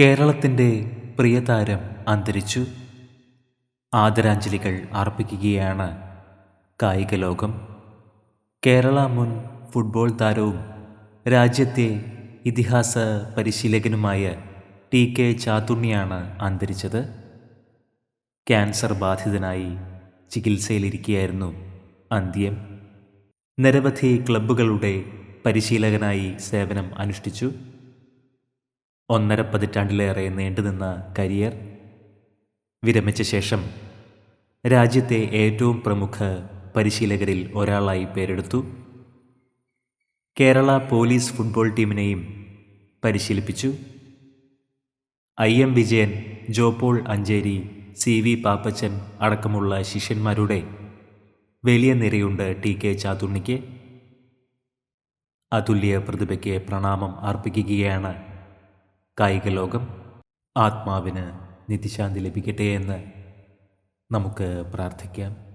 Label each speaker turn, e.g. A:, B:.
A: കേരളത്തിന്റെ പ്രിയതാരം അന്തരിച്ചു. ആദരാഞ്ജലികൾ അർപ്പിക്കുകയാണ് കായിക ലോകം കേരള മുൻ ഫുട്ബോൾ താരവും രാജ്യത്തെ ഇതിഹാസ പരിശീലകനുമായ ടി കെ ചാത്തുണ്ണിയാണ് അന്തരിച്ചത്. ക്യാൻസർ ബാധിതനായി ചികിത്സയിലിരിക്കുകയായിരുന്നു അന്ത്യം. നിരവധി ക്ലബ്ബുകളുടെ പരിശീലകനായി സേവനം അനുഷ്ഠിച്ചു. ഒന്നര പതിറ്റാണ്ടിലേറെ നീണ്ടുനിന്ന കരിയർ വിരമിച്ച ശേഷം രാജ്യത്തെ ഏറ്റവും പ്രമുഖ പരിശീലകരിൽ ഒരാളായി പേരെടുത്തു. കേരള പോലീസ് ഫുട്ബോൾ ടീമിനെയും പരിശീലിപ്പിച്ചു. I M Vijayan Jo Paul Ancheri C V Pappachan അടക്കമുള്ള ശിഷ്യന്മാരുടെ വലിയ നിരയുണ്ട് ടി കെ ചാതുണ്ണിക്ക്. അതുല്യ പ്രതിഭയ്ക്ക് പ്രണാമം അർപ്പിക്കുകയാണ് കായിക ലോകം ആത്മാവിന് നിത്യശാന്തി ലഭിക്കട്ടെ എന്ന് നമുക്ക് പ്രാർത്ഥിക്കാം.